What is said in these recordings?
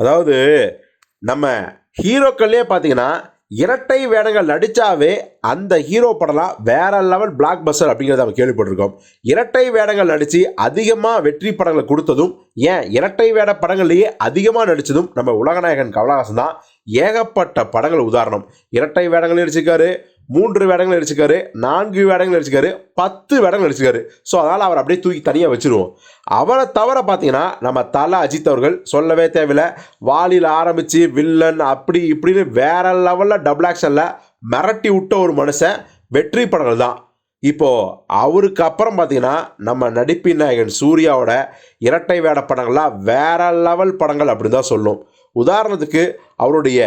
அதாவது நம்ம ஹீரோக்கள்லேயே பார்த்தீங்கன்னா இரட்டை வேடங்கள் நடித்தாவே அந்த ஹீரோ படம்லாம் வேற லெவல் பிளாக் பஸ்டர் அப்படிங்கிறத நம்ம கேள்விப்பட்டிருக்கோம். இரட்டை வேடங்கள் நடித்து அதிகமாக வெற்றி படங்களை கொடுத்ததும் ஏன் இரட்டை வேட படங்கள்லேயே அதிகமாக நடித்ததும் நம்ம உலகநாயகன் கமலஹாசன் தான். ஏகப்பட்ட படங்கள் உதாரணம். இரட்டை வேடங்கள் நடிச்சிருக்காரு மூன்று வேடங்கள் நடிச்சிருக்காரு நான்கு வேடங்கள் நடிச்சிருக்காரு பத்து வேடங்கள் நடிச்சிருக்காரு. ஸோ அதனால் அவர் அப்படியே தூக்கி தனியாக வச்சிருவோம். அவரை தவிர பார்த்தீங்கன்னா நம்ம தலை அஜித் அவர்கள் சொல்லவே தேவையில்லை. வாலியில் ஆரம்பித்து வில்லன் அப்படி இப்படின்னு வேற லெவலில் டபுள் ஆக்ஷனில் மிரட்டி விட்ட ஒரு மனுஷன் வெற்றி படங்கள் தான். இப்போது அவருக்கு அப்புறம் பார்த்தீங்கன்னா நம்ம நடிப்பின் நாயகன் சூர்யாவோட இரட்டை வேட படங்கள்லாம் வேற லெவல் படங்கள் அப்படின்னு தான் சொல்லும். உதாரணத்துக்கு அவருடைய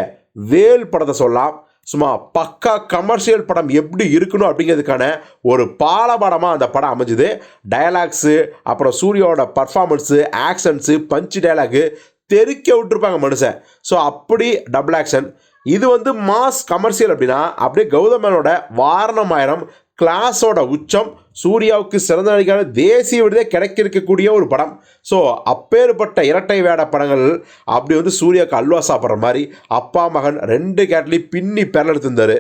வேல் படத்தை சொல்லலாம். சும்மா பக்கா கமர்ஷியல் படம் எப்படி இருக்கணும் அப்படிங்கிறதுக்கான ஒரு பாலபாடமாக அந்த படம் அமைஞ்சுது. டயலாக்ஸு அப்புறம் சூர்யாவோட பர்ஃபார்மன்ஸு ஆக்ஷன்ஸு பஞ்சு டயலாகு தெறிக்க விட்டுருப்பாங்க மனுஷன். ஸோ அப்படி டபுள் ஆக்ஷன் இது வந்து மாஸ் கமர்ஷியல் அப்படின்னா அப்படியே கௌதமனோட வாரணமாயிரம் கிளாஸோட உச்சம் சூர்யாவுக்கு சிறந்த நடிகரான தேசிய விருதே கிடைக்க இருக்கக்கூடிய ஒரு படம். ஸோ அப்பேற்பட்ட இரட்டை வேட படங்கள் அப்படி வந்து சூர்யாவுக்கு அல்வா சாப்பிட்ற மாதிரி அப்பா மகன் ரெண்டு கேட்லேயும் பின்னி பெறல் எடுத்திருந்தார்.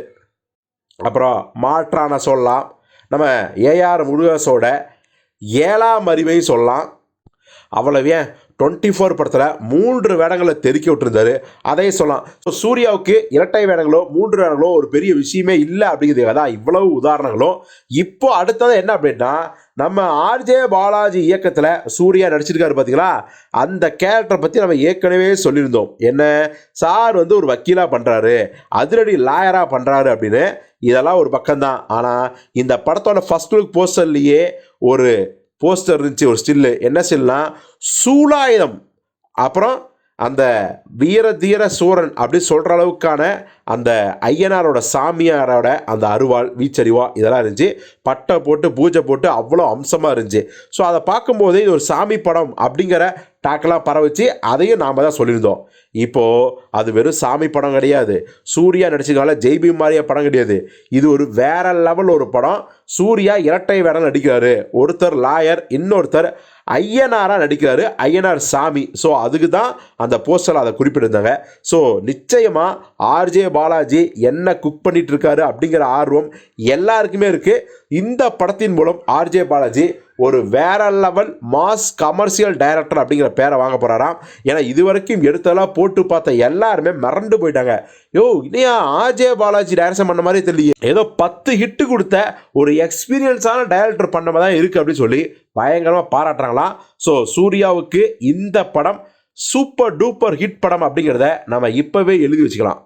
அப்புறம் மாற்றான சொல்லலாம். நம்ம ஏஆர் முருகாசோட ஏழாம் அறிவையும் சொல்லலாம். அவ்வளவு ஏன்? டுவெண்ட்டி ஃபோர் படத்தில் மூன்று வேடங்களை தெறிக்க விட்டுருந்தாரு. அதே சொல்லலாம். ஸோ சூர்யாவுக்கு இரட்டை வேடங்களோ மூன்று வேடங்களோ ஒரு பெரிய விஷயமே இல்லை அப்படிங்கிறது தான் இவ்வளவு உதாரணங்களும். இப்போ அடுத்தது என்ன அப்படின்னா நம்ம ஆர்ஜே பாலாஜி இயக்கத்தில் சூர்யா நடிச்சிருக்காரு பார்த்தீங்களா அந்த கேரக்டரை பற்றி நம்ம ஏற்கனவே சொல்லியிருந்தோம். என்ன? சார் வந்து ஒரு வக்கீலாக பண்ணுறாரு அதிரடி லாயராக பண்ணுறாரு அப்படின்னு. இதெல்லாம் ஒரு பக்கம்தான். ஆனால் இந்த படத்தோட ஃபர்ஸ்ட் லுக் போஸ்டர்லேயே ஒரு போஸ்டர் இருந்துச்சு ஒரு ஸ்டில்லு. என்ன ஸ்டில்னா சூலாயுதம். அப்புறம் அந்த வீர தீர சூரன் அப்படி சொல்கிற அளவுக்கான அந்த ஐயனாரோட சாமியாரோட அந்த அருவாள் வீச்சரிவா இதெல்லாம் இருந்துச்சு. பட்டை போட்டு பூஜை போட்டு அவ்வளோ அம்சமாக இருந்துச்சு. ஸோ அதை பார்க்கும்போது இது ஒரு சாமி படம் அப்படிங்கிற டாக்கெல்லாம் பரவச்சு. அதையும் நாம் தான் சொல்லியிருந்தோம். இப்போது அது வெறும் சாமி படம் கிடையாது. சூர்யா நடிச்சதால ஜெய்பி மாதிரியா படம் கிடையாது. இது ஒரு வேற லெவல் ஒரு படம். சூர்யா இரட்டை வேடம் நடிக்கிறாரு. ஒருத்தர் லாயர் இன்னொருத்தர் ஐயனாராக நடிக்கிறாரு. ஐயனார் சாமி. ஸோ அதுக்கு தான் அந்த போஸ்டரில் அதை குறிப்பிட்டிருந்தாங்க. ஸோ நிச்சயமாக ஆர்ஜே பாலாஜி என்ன குக் பண்ணிட்டு இருக்காரு அப்படிங்கிற ஆர்வம் எல்லாருக்குமே இருக்குது இந்த படத்தின் மூலம் ஆர்ஜே பாலாஜி ஒரு வேற லெவல் மாஸ் கமர்ஷியல் டைரக்டர் அப்படிங்கிற பேரை வாங்க போகிறாராம் ஏன்னா இது வரைக்கும் எடுத்தெல்லாம் போட்டு பார்த்த எல்லாருமே மறந்து போயிட்டாங்க. யோ இல்லையா ஆர்ஜே பாலாஜி டைரக்ஷன் பண்ண மாதிரி தெரியல ஏதோ பத்து ஹிட்டு கொடுத்த ஒரு எக்ஸ்பீரியன்ஸான டைரக்டர் பண்ண தான் இருக்குது அப்படின்னு சொல்லி பயங்கரமாக பாராட்டுறாங்களாம் ஸோ சூர்யாவுக்கு இந்த படம் சூப்பர் டூப்பர் ஹிட் படம் அப்படிங்கிறத நம்ம இப்போவே எழுதி வச்சுக்கலாம்.